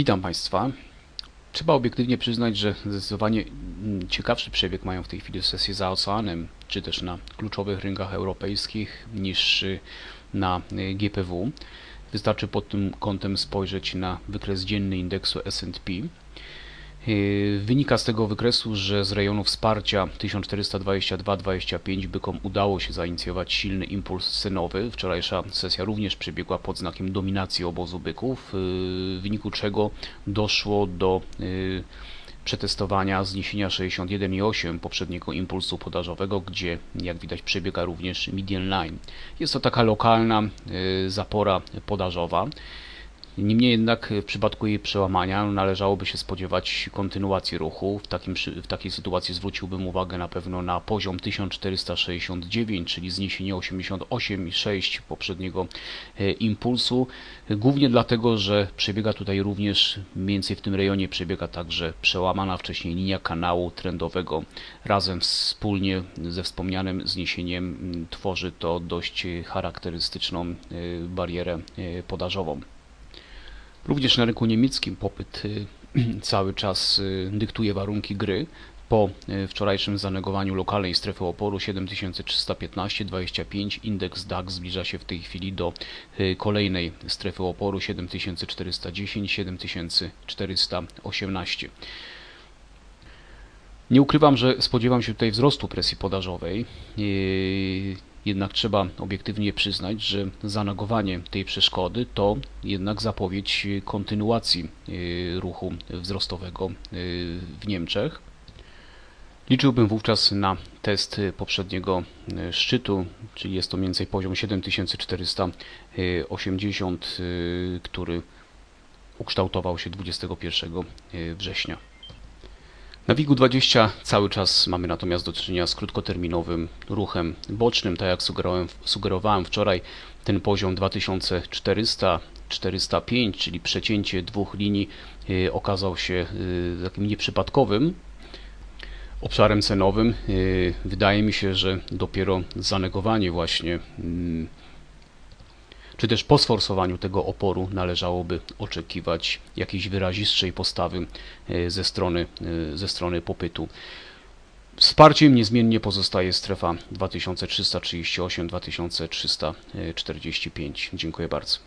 Witam Państwa. Trzeba obiektywnie przyznać, że zdecydowanie mm, ciekawszy przebieg mają w tej chwili sesje za oceanem, czy też na kluczowych rynkach europejskich niż na y, GPW. Wystarczy pod tym kątem spojrzeć na wykres dzienny indeksu S&P. Yy, Wynika z tego wykresu, że z rejonu wsparcia 1422-25 bykom udało się zainicjować silny impuls cenowy. Wczorajsza sesja również przebiegła pod znakiem dominacji obozu byków, yy, w wyniku czego doszło do yy, przetestowania zniesienia 61,8 poprzedniego impulsu podażowego, gdzie jak widać przebiega również median line. Jest to taka lokalna zapora podażowa. Niemniej jednak w przypadku jej przełamania należałoby się spodziewać kontynuacji ruchu. W, takim, w takiej sytuacji zwróciłbym uwagę na pewno na poziom 1469, czyli zniesienie 88,6 poprzedniego e, impulsu. Głównie dlatego, że przebiega tutaj również, mniej więcej w tym rejonie przebiega także przełamana wcześniej linia kanału trendowego. Razem wspólnie ze wspomnianym zniesieniem tworzy to dość charakterystyczną e, barierę e, podażową. Również na rynku niemieckim popyt y, cały czas y, dyktuje warunki gry. Po y, wczorajszym zanegowaniu lokalnej strefy oporu 7315-25 indeks DAX zbliża się w tej chwili do kolejnej strefy oporu 7410-7418. Nie ukrywam, że spodziewam się tutaj wzrostu presji podażowej. Jednak trzeba obiektywnie przyznać, że zanegowanie tej przeszkody to jednak zapowiedź kontynuacji yy, ruchu wzrostowego yy, w Niemczech. Liczyłbym wówczas na test y, poprzedniego y, szczytu, czyli jest to mniej więcej poziom 7480, y, który ukształtował się 21 września. Na WIG-20 cały czas mamy natomiast do czynienia z krótkoterminowym ruchem bocznym. Tak jak sugerowałem, sugerowałem wczoraj, ten poziom 2400-405, czyli przecięcie dwóch linii, y, okazał się y, takim nieprzypadkowym obszarem cenowym. Y, Wydaje mi się, że dopiero zanegowanie właśnie mm, czy też po sforsowaniu tego oporu należałoby oczekiwać jakiejś wyrazistszej postawy e, ze strony, e, ze strony popytu. Wsparciem niezmiennie pozostaje strefa 2338-2345. Dziękuję bardzo.